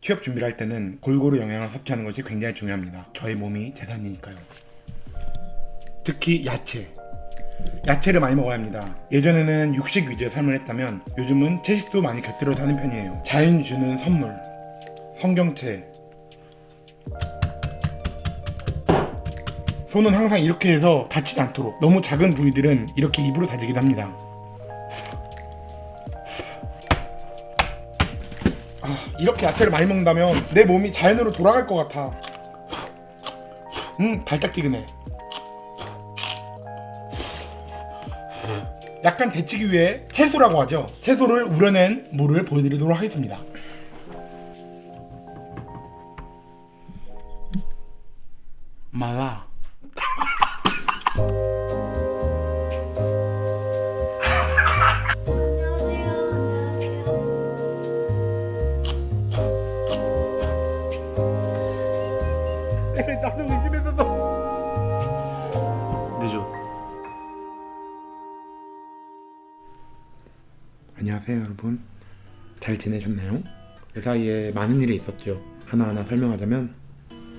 취업 준비를 할 때는 골고루 영양을 섭취하는 것이 굉장히 중요합니다. 저희 몸이 재산이니까요. 특히 야채. 야채를 많이 먹어야 합니다. 예전에는 육식 위주의 삶을 했다면 요즘은 채식도 많이 곁들여 사는 편이에요. 자연이 주는 선물, 성경채. 손은 항상 이렇게 해서 다치지 않도록 너무 작은 부위들은 이렇게 입으로 다지기도 합니다. 이렇게 야채를 많이 먹는다면 내 몸이 자연으로 돌아갈 것 같아. 음, 발딱지근해. 약간 데치기 위해 채소라고 하죠. 채소를 우려낸 물을 보여드리도록 하겠습니다. 말라. 사이에 많은 일이 있었죠. 하나하나 설명하자면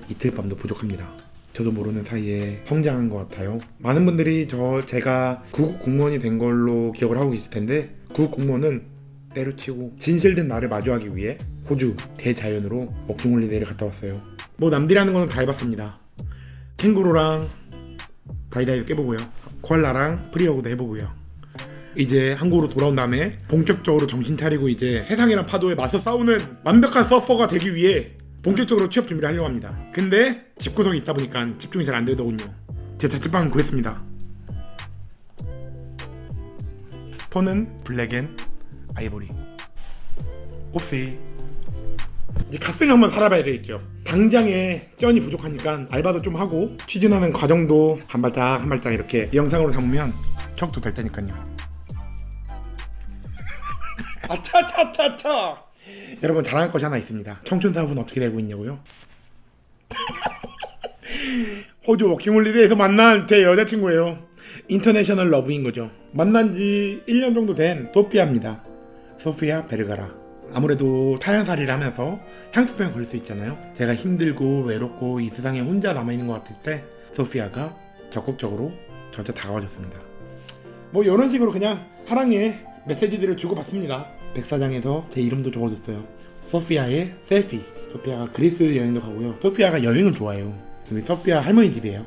이틀 밤도 부족합니다. 저도 모르는 사이에 성장한 것 같아요. 많은 분들이 저 제가 구급 공무원이 된 걸로 기억을 하고 계실 텐데 구급 공무원은 때려치고 진실된 나를 마주하기 위해 호주 대자연으로 워킹 홀리데이를 갔다 왔어요. 뭐 남들이 하는 거는 다 해봤습니다. 캥거루랑 다이다이도 깨보고요. 코알라랑 프리어구도 해보고요 이제 한국으로 돌아온 다음에 본격적으로 정신 차리고 이제 세상이란 파도에 맞서 싸우는 완벽한 서퍼가 되기 위해 본격적으로 취업 준비를 하려고 합니다. 근데 집구석에 있다 보니까 집중이 잘 안 되더군요. 제 자취방은 구했습니다. 톤은 블랙 앤 아이보리. 옵시. 이제 갓생 한번 살아봐야 되겠죠. 당장에 쩐이 부족하니까 알바도 좀 하고 취준하는 과정도 한 발짝 한 발짝 이렇게 이 영상으로 담으면 척도 될 테니까요. 아차차차차 여러분 자랑할 것이 하나 있습니다. 청춘 사업은 어떻게 되고 있냐고요? 호주 워킹홀리데이에서 만난 제 여자친구예요. 인터내셔널 러브인 거죠. 만난 지 1년 정도 된 소피아입니다. 소피아 베르가라. 아무래도 타향살이를 하면서 향수병에 걸릴 수 있잖아요. 제가 힘들고 외롭고 이 세상에 혼자 남아있는 것 같을 때 소피아가 적극적으로 저한테 다가와줬습니다. 뭐 이런 식으로 그냥 사랑의 메시지들을 주고받습니다. 백사장에서 제 이름도 적어줬어요. 소피아의 셀피. 소피아가 그리스 여행도 가고요. 소피아가 여행을 좋아해요. 우리 소피아 할머니 집이에요.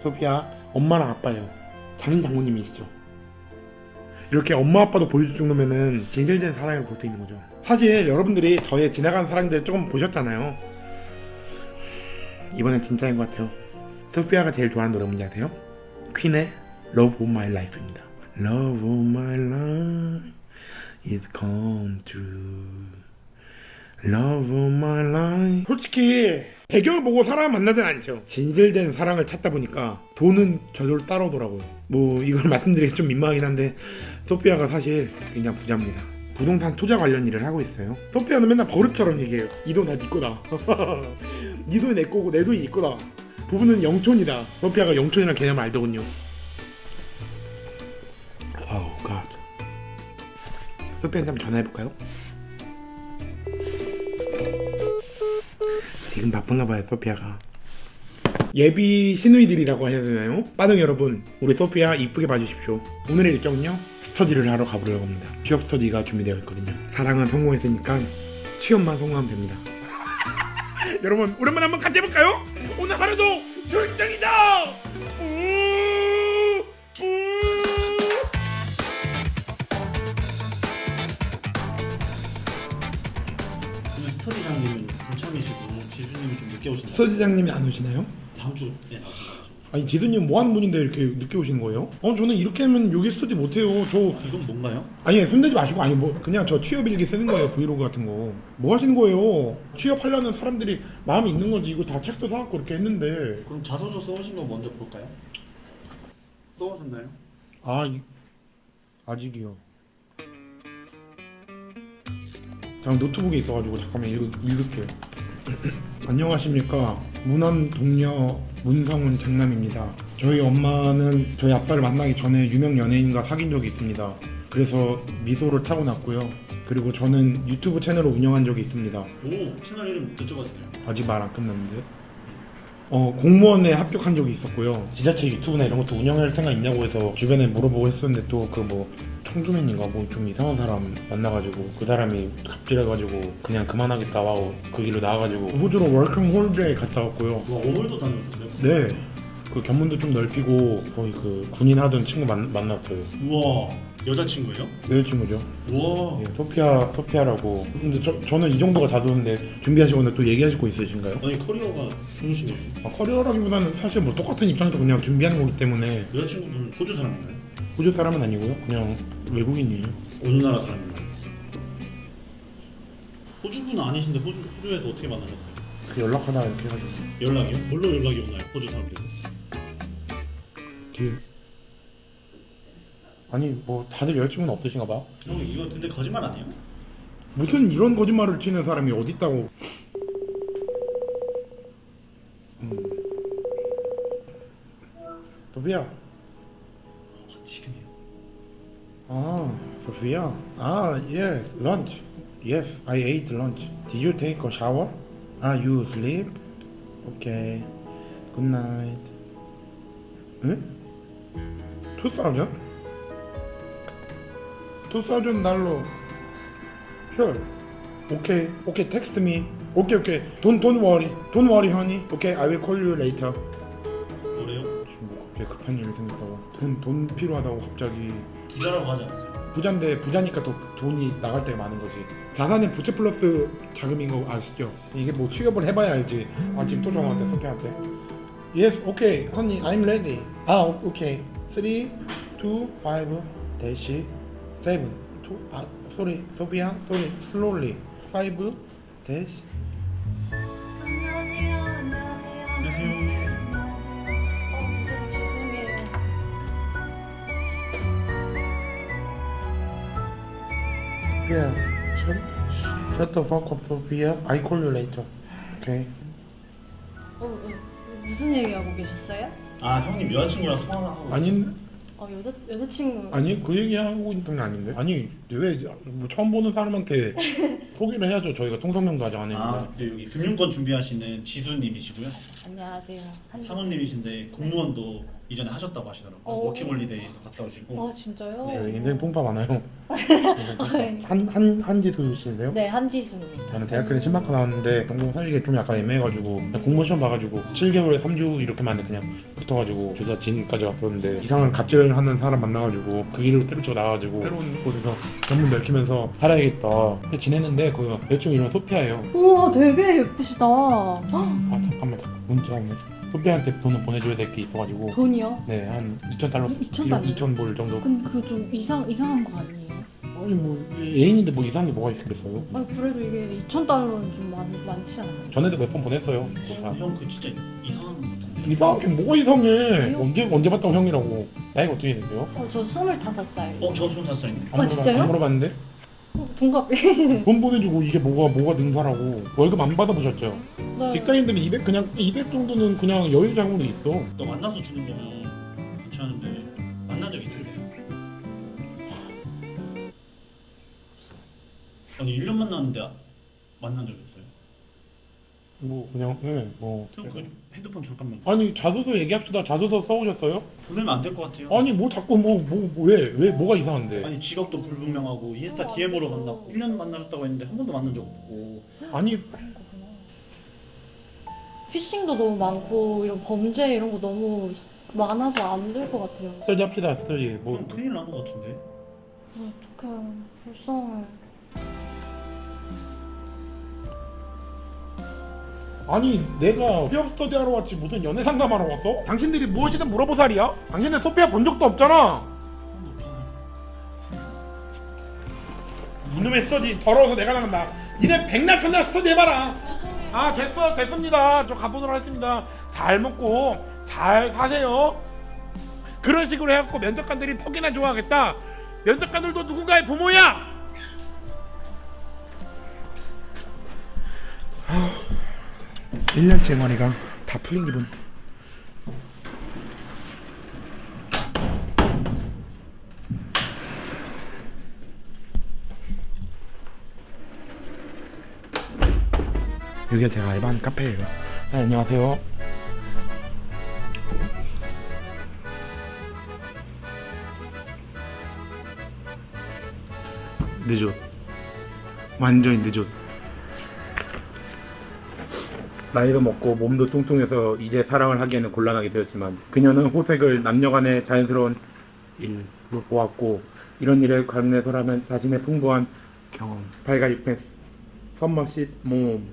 소피아 엄마랑 아빠예요. 장인 장모님이시죠. 이렇게 엄마 아빠도 보여줄 정도면은 진실된 사랑을 볼 수 있는 거죠. 사실 여러분들이 저의 지나간 사랑들 조금 보셨잖아요. 이번엔 진짜인 것 같아요. 소피아가 제일 좋아하는 노래 뭔지 아세요? 퀸의 Love of My Life입니다. Love of my life is come true. Love of my life. 솔직히 배경을 보고 사람 만나진 않죠. 진실된 사랑을 찾다 보니까 돈은 저절로 따라오더라고요. 뭐 이걸 말씀드리기 좀 민망하긴 한데 소피아가 사실 굉장히 부자입니다. 부동산 투자 관련 일을 하고 있어요. 소피아는 맨날 버릇처럼 얘기해요. 이 돈 다 네 거다. 네 돈이 내 거고 내 돈이 네 거다. 부부는 영촌이다. 소피아가 영촌이라는 개념을 알더군요. Oh God. 소피한테 한번 전화해볼까요? 지금 바쁜가 봐요 소피아가 예비 시누이들이라고 해야 되나요? 빠등 여러분 우리 소피아 이쁘게 봐주십시오 오늘의 일정은요 스터디를 하러 가보려고 합니다 취업 스터디가 준비되어 있거든요 사랑은 성공했으니까 취업만 성공하면 됩니다 여러분 오랜만에 한번 같이 해볼까요? 오늘 하루도 결정이다 지수님이 좀 늦게 오신다. 서지장님이 안 오시나요? 다음 주에 나오신다. 아니 지수님 뭐 하는 분인데 이렇게 늦게 오시는 거예요? 어 저는 이렇게 하면 여기 스터디 못해요 저 이건 뭔가요? 아니 손대지 마시고 아니 뭐 그냥 저 취업 일기 쓰는 거예요 브이로그 같은 거 뭐 하시는 거예요 취업하려는 사람들이 마음이 있는 거지 이거 다 책도 사갖고 이렇게 했는데 그럼 자소서 써오신 거 먼저 볼까요? 써오셨나요? 아 이, 아직이요 잠깐 노트북에 있어가지고 잠깐만 읽, 읽을게요 안녕하십니까 무남 동료 문성훈 장남입니다 저희 엄마는 저희 아빠를 만나기 전에 유명 연예인과 사귄 적이 있습니다 그래서 미소를 타고났고요 그리고 저는 유튜브 채널을 운영한 적이 있습니다. 오 채널 이름 여쭤봐도 돼요? 아직 말 안 끝났는데. 어 공무원에 합격한 적이 있었고요. 지자체 유튜브나 이런 것도 운영할 생각 있냐고 해서 주변에 물어보고 했었는데 또 그 뭐 청주맨인가 뭐 좀 이상한 사람 만나가지고 그 사람이 갑질해가지고 그냥 그만하겠다 하고 그 길로 나와가지고 호주로 월킹 홀드에 갔다 왔고요. 와 오늘도 다녔는데? 네. 그 견문도 좀 넓히고 거의 그 군인 하던 친구 만, 만났어요. 우와 여자친구예요? 여자친구죠. 우와 예, 소피아 소피아라고. 근데 저, 저는 이 정도가 자두인데 준비하시거나 또 얘기하실 거 있으신가요? 아니 커리어가 좋으시네요 아, 커리어라기보다는 사실 뭐 똑같은 입장에서 그냥 준비하는 거기 때문에 여자친구분 호주 사람인가요? 호주 사람은 아니고요. 그냥 외국인이에요. 어느 나라 사람인가요? 호주분 아니신데 호주, 호주에서 어떻게 만나셨어요? 그 연락하다 이렇게 해가지고 연락이요? 뭘로 연락이 오나요? 호주 사람들 딜. 아니 뭐 다들 여자친구는 없으신가 봐. 형 이거 근데 거짓말 아니에요? 무슨 이런 거짓말을 치는 사람이 어디 있다고? 음. 소피아. 어, 지금이요 Ah, Sophia. Ah, yes, lunch. Yes, I ate lunch. Did you take a shower? Ah, you sleep? Okay. Good night. 응? 2000? 2000 달러. Sure. Okay. Okay, text me. Okay, okay. Don't don't worry. Don't worry, honey. Okay, I will call you later. 뭐래요? 지금 뭐 갑자기 급한 일이 생겼다고. 돈 돈 필요하다고 갑자기. 부자라고 하지 않았어요? 부자인데 부자니까 또 돈이 나갈 때가 많은 거지. 자산은 부채 플러스 자금인 거 아시죠? 이게 뭐 취업을 해봐야 알지. 아 지금 또 전화왔대 소피한테. Yes, okay, honey, I'm ready. 아, okay. 3, 2, 5, dash, 7. 2, 아, sorry, 소피야, sorry, slowly. 5, dash. 안녕하세요. 안녕하세요. 안녕하세요. 어, 늦어서 죄송해요. Sophia, shut, shut the fuck up, Sophia. I call you later. Okay. 어, 어, 무슨 얘기하고 계셨어요? 아 형님 여자친구랑 통화하고 아니, 어, 여자 여자친구. 아니 그 얘기하고 있는 게 아닌데. 아니 왜 뭐 처음 보는 사람한테 소개를 해야죠. 저희가 통성명도 아직 안아 했는데. 네, 여기 금융권 준비하시는 지수님이시고요 안녕하세요. 한지- 사모님이신데 공무원도 이전에 하셨다고 하시더라고요 어. 워킹홀리데이도 갔다 오시고 아 진짜요? 네. 네, 인생 뽕파 많아요. 한한 한지수 씨인데요. 네, 한지수입니다. 저는 대학교에 신학과 나왔는데 전공 살리기 좀 약간 애매해가지고 그냥 공무원 시험 봐가지고 7개월에 3주 이렇게만 그냥 붙어가지고 주사 진까지 왔었는데 이상한 갑질을 하는 사람 만나가지고 그 길로 때려쳐 나와가지고 새로운 곳에서 전문 넓히면서 살아야겠다 그렇게 지냈는데 그 여친구 이름 소피아예요 우와, 되게 예쁘시다. 아 잠깐만 잠깐 문자 오네 소피아한테 돈을 보내줘야 될 게 있어가지고 돈이요? 네한 2천 달러 2,000 달러? 2천 불 정도 근데 그거 좀 이상 이상한 거 아니에요? 아니 뭐 애인인데 뭐 이상한 게 뭐가 있겠어요 아니 그래도 이게 2천 달러는 좀 많, 많지 않아요? 전에도 몇 번 보냈어요 다. 형그 진짜 이상한 이상하게 뭐가 이상해? 언제 언제 봤다고 형이라고 나이가 어떻게 되세요? 어, 저 25살. 어? 저 24살인데 안 아, 진짜요? 안 물어봤는데 어, 동갑이. 돈 보내주고 이게 뭐가 뭐가 능사라고 월급 안 받아보셨죠? 네. 직장인들은 200 그냥 200 정도는 그냥 여유자금으로 있어 너 만나서 주는 거면 괜찮은데 만난 적 있어요? 아니 1년 만났는데 만난 적 없어요? 뭐 그냥 네 뭐 형 그 핸드폰 잠깐만 아니 자소서 얘기합시다 자소서 써오셨어요? 보내면 안 될 것 같아요 아니 뭐 자꾸 뭐 뭐 왜 왜 뭐가 이상한데 아니 직업도 불분명하고 인스타 어, DM으로 안 돼요. 만났고 1년 만나셨다고 했는데 한 번도 만난 적 없고 아니 그런 거구나. 피싱도 너무 많고 이런 범죄 이런 거 너무 많아서 안 될 것 같아요. 스터디 합시다 스터디 뭐 형 큰일 난 것 같은데 어떡해 불쌍해. 아니 내가 취업 스터디 하러 왔지. 무슨 연애 상담하러 왔어? 당신들이 무엇이든 물어보살이야? 당신은 소피아 본 적도 없잖아. 이놈의 스터디 더러워서 내가 나간다. 니네 백날 천날 스터디 해봐라. 아 됐어. 됐습니다. 저 가보도록 하겠습니다. 잘 먹고 잘 사세요. 그런 식으로 해갖고 면접관들이 퍽이나 좋아하겠다. 면접관들도 누군가의 부모야 1년째 앵어리가 다 풀린 기분. 여기가 제가 알바하는 카페예요. 네, 안녕하세요. 늦어 완전히 늦어 나이도 먹고 몸도 뚱뚱해서 이제 사랑을 하기에는 곤란하게 되었지만 그녀는 호색을 남녀간의 자연스러운 일로 보았고 이런 일에 관해서라면 자신의 풍부한 경험, 발가입에 썸머쉿 몸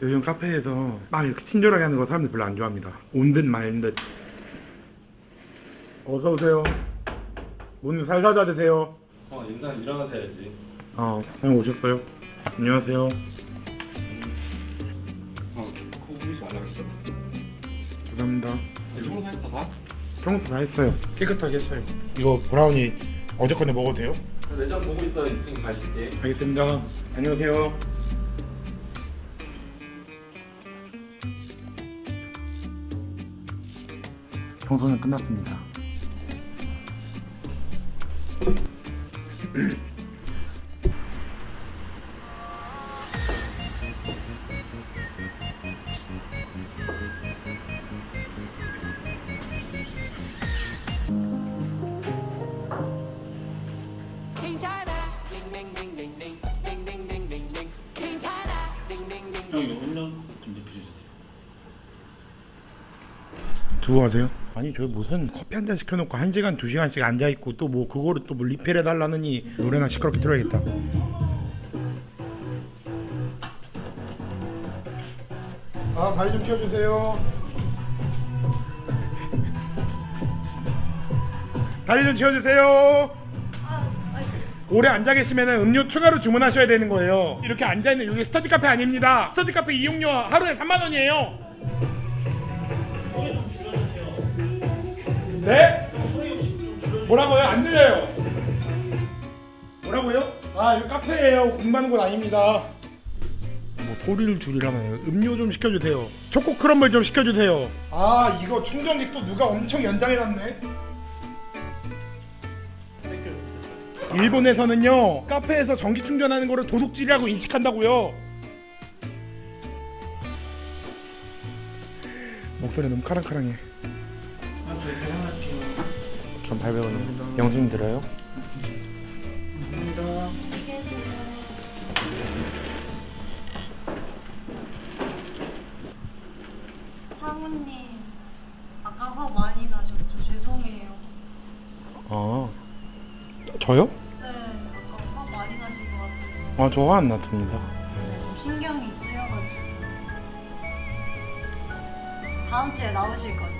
요즘 카페에서 막 이렇게 친절하게 하는 거 사람들 별로 안 좋아합니다. 온 듯말 듯. 어서 오세요. 문 살살 닫으세요. 어, 인사는 일어나서 해야지. 어 사장님 오셨어요? 안녕하세요 죄송합니다 청소했어 다? 청소 다 했어요 깨끗하게 했어요 이거 브라우니 어제 거내 먹어도 돼요? 내장 보고 있다 인증 가질게. 알겠습니다 안녕하세요 청소는 끝났습니다 두고 가세요? 아니 저희 무슨 커피 한 잔 시켜놓고 한 시간 두 시간씩 앉아 있고 또 뭐 그거를 또 뭐 리필해 달라느니 노래나 시끄럽게 틀어야겠다. 아 다리 좀 펴주세요. 다리 좀 치워주세요. 오래 앉아 계시면 음료 추가로 주문하셔야 되는 거예요. 이렇게 앉아 있는 여기 스터디 카페 아닙니다. 스터디 카페 이용료 하루에 3만 원이에요 네? 뭐라고요? 안 들려요. 뭐라고요? 아 여기 카페예요. 공부하는 곳 아닙니다. 뭐 소리를 줄이라면 음료 좀 시켜주세요. 초코 크럼블 좀 시켜주세요. 아 이거 충전기 또 누가 엄청 연장해놨네. 일본에서는요 카페에서 전기 충전하는 거를 도둑질이라고 인식한다고요. 목소리 너무 카랑카랑해. 아, 저희 계산할게요. 1,800원. 영수증 들어요? 감사합니다. 사모님 아까 화 많이 나셨죠? 죄송해요. 아 저요? 네, 아까 화 많이 나신 것 같아서 아 저 화 안 났습니다. 좀 신경이 쓰여가지고 다음 주에 나오실 거죠?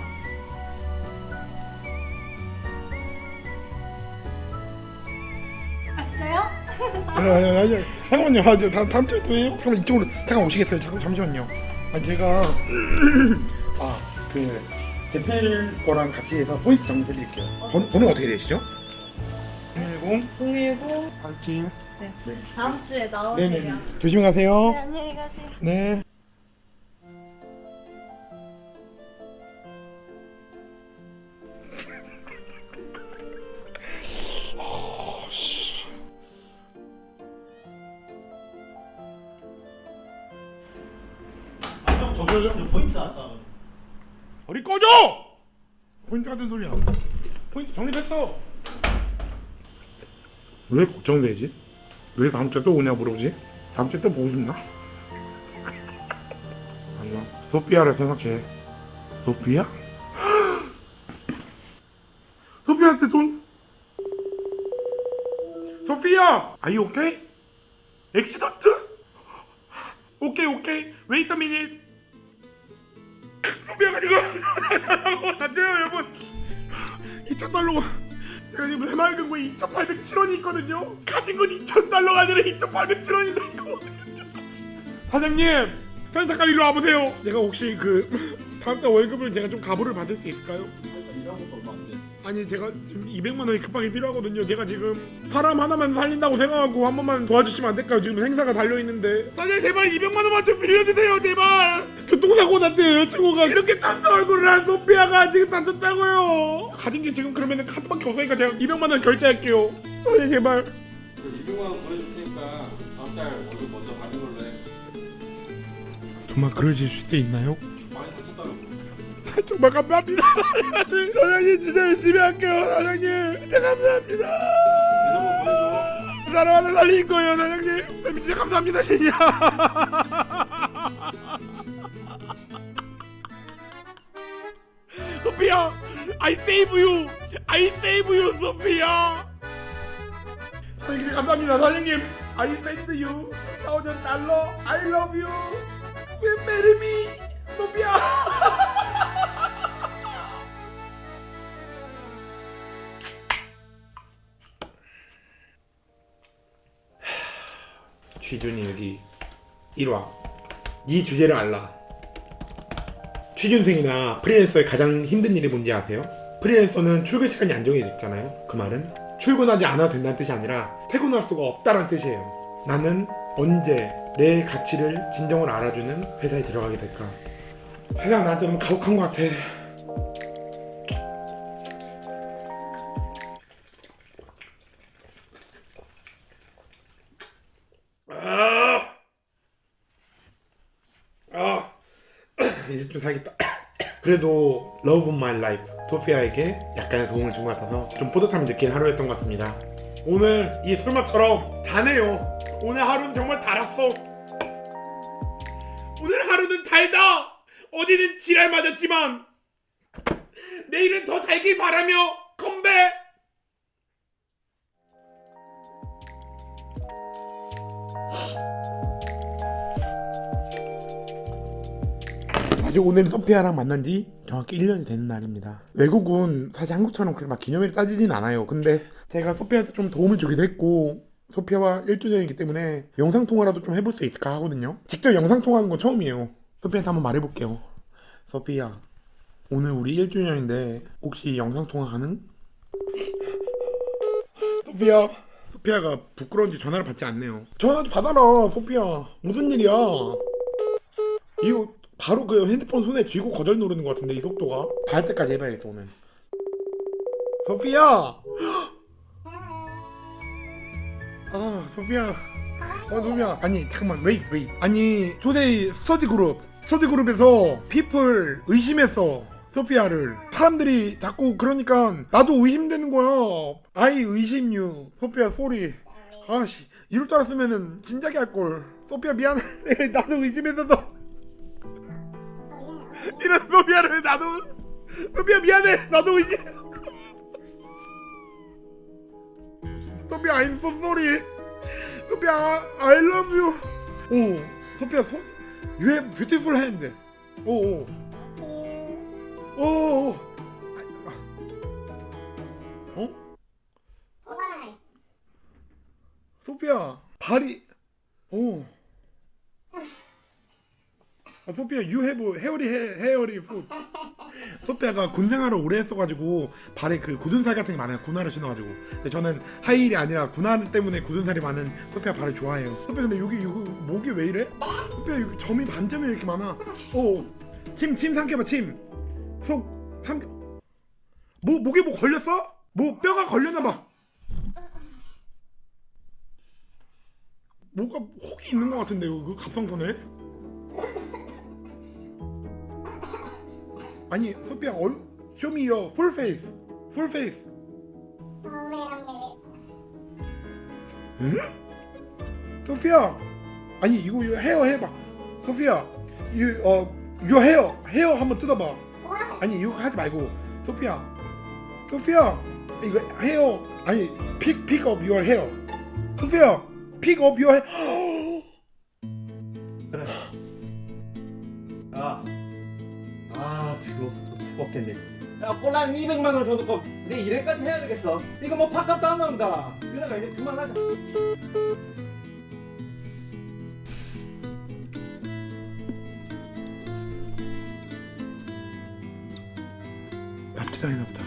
아니 아니 아니 잠깐만요. 아, 저 다음 다음 주에 또 해요? 잠깐 이쪽으로 잠깐 오시겠어요? 잠깐 잠시만요. 아 제가 아그 제필 거랑 같이 해서 포인트 정해드릴게요. 번, 번호 어떻게 되시죠? 110 010 87 네. 네. 다음 주에 나오세요. 네네. 조심히 가세요. 네, 안녕히 가세요. 네. 좀 포인트 왔어. 어디 꺼져! 포인트 같은 소리야. 포인트 정립했어. 왜 걱정되지? 왜 다음 주에 또 오냐 물어보지? 다음 주에 또 보고 싶나? 아니야. 소피아를 생각해. 소피아? 소피아한테 돈? 소피아! You okay? 엑시던트? 오케이 오케이. Minute. 소피 지금 안 돼요 여러분. 2,000달러가 제가 지금 해맑은 거에 2,807원이 있거든요. 가진 건 2,000달러가 아니라 2,807원인데 이거 어떡하냐 사장님 사장님 잠깐 이리 와보세요. 내가 혹시 그 다음 달 월급을 제가 좀 가부를 받을 수 있을까요? 일한 것도 얼마 안 돼. 아니 제가 지금 200만 원이 급하게 필요하거든요 제가 지금 사람 하나만 살린다고 생각하고 한 번만 도와주시면 안 될까요? 지금 행사가 달려 있는데 사장님 제발 200만 원만 좀 빌려주세요 제발 교통사고 났대요 여자친구가 이렇게 짠다 얼굴을 한 소피아가 지금 다쳤다고요 가진 게 지금 그러면 카드밖에 없으니까 제가 200만 원 결제할게요 사장님 제발 그 200만 원 보내줄 테니까 다음 달 월급 먼저 받는 걸로 해. 정말 그러실 수도 있나요? 정말 감사합니다. 사장님 진짜 열심히 할게요. 사장님 진짜 감사합니다. 보내줘. 사람 하나 살린 거예요, 사장님. 진짜 감사합니다, 진짜. 소피야, I save you. I save you, 소피야. 사장님 감사합니다, 사장님. I send you thousand dollar. I love you. Will marry me, 소피야. 취준이 여기 1화. 이 주제를 알라. 취준생이나 프리랜서의 가장 힘든 일이 뭔지 아세요? 프리랜서는 출근 시간이 안정이 됐잖아요. 그 말은 출근하지 않아도 된다는 뜻이 아니라 퇴근할 수가 없다는 뜻이에요. 나는 언제 내 가치를 진정으로 알아주는 회사에 들어가게 될까? 세상 나한테 너무 가혹한 것 같아 아! 아! 이제 좀 살겠다. 그래도 러브 온 마이 라이프 소피아에게 약간의 도움을 준 것 같아서 좀 뿌듯함을 느낀 하루였던 것 같습니다. 오늘 이 술맛처럼 다네요. 오늘 하루는 정말 달았어. 오늘 하루는 달다. 어디는 지랄 맞았지만 내일은 더 달길 바라며 아직 오늘 소피아랑 만난 지 정확히 1년이 되는 날입니다. 외국은 사실 한국처럼 그렇게 막 기념일을 따지진 않아요. 근데 제가 소피아한테 좀 도움을 주기도 했고 소피아와 1주년이기 때문에 영상통화라도 좀 해볼 수 있을까 하거든요. 직접 영상통화하는 건 처음이에요. 소피아한테 한번 말해볼게요. 소피아, 오늘 우리 1주년인데 혹시 영상통화 가능? 소피아, 소피아가 부끄러운지 전화를 받지 않네요. 전화 좀 받아라, 소피아. 무슨 일이야? 이거 바로 그 핸드폰 손에 쥐고 거절 누르는 것 같은데 이 속도가. 닿을 때까지 해봐야겠어 오늘. 소피야 아 소피야 어 소피야 아니 잠깐만 웨이 웨이 아니 투데이 스터디 그룹 스터디 그룹에서 피플 의심했어 소피아를. 사람들이 자꾸 그러니까 나도 의심되는 거야. 아이 의심 유 소피아 소리 아씨. 이럴 줄 알았으면은 진작에 할걸. 소피아 미안해. 나도 의심했어서 이런 소피아를 나도. 소피아 미안해. 나도 이제. 소피아 I'm so sorry. 소피아 I love you. 오 소피아 소? You have beautiful hand. 오오. 오 어? 소피아 발이. 오. 아, 소피아 you have hairy hair, hairy foot. 소피아가 군 생활을 오래 했어가지고 발에 그 굳은 살 같은 게 많아요. 군화를 신어가지고. 근데 저는 하이힐이 아니라 군화 때문에 굳은 살이 많은 소피아 발을 좋아해요. 소피아 근데 여기 여기 목이 왜 이래? 소피아 여기 점이 반점이 이렇게 많아. 오, 침, 침 삼켜봐 침. 속 삼켜. 뭐 목에 뭐 걸렸어? 뭐 뼈가 걸렸나봐. 뭐가 혹이 있는 것 같은데 그 갑상선에? 아니 소피아 얼 show me your full face full face 응? 소피아 아니 이거 이거 헤어 해봐 소피아 이어 your hair 헤어 한번 뜯어봐 아니 이거 하지 말고 소피아 소피아 이거 헤어 아니 pick pick up your hair 소피아 pick up your hair 죽었겠네. 야, 꼴랑 200만 원 줘놓고 내 일회까지 해야 되겠어. 이거 뭐 밥값도 안 나온다. 그러니까 이제 그만하자. 했나 보다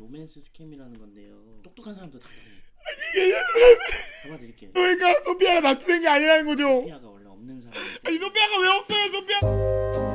로맨스 스캠이라는 건데요. 똑똑한 사람도 다 그래요. 잡아드릴게요. 그러니까 소피아가 납치된 게 아니라는 거죠 피아가 원래 없는 사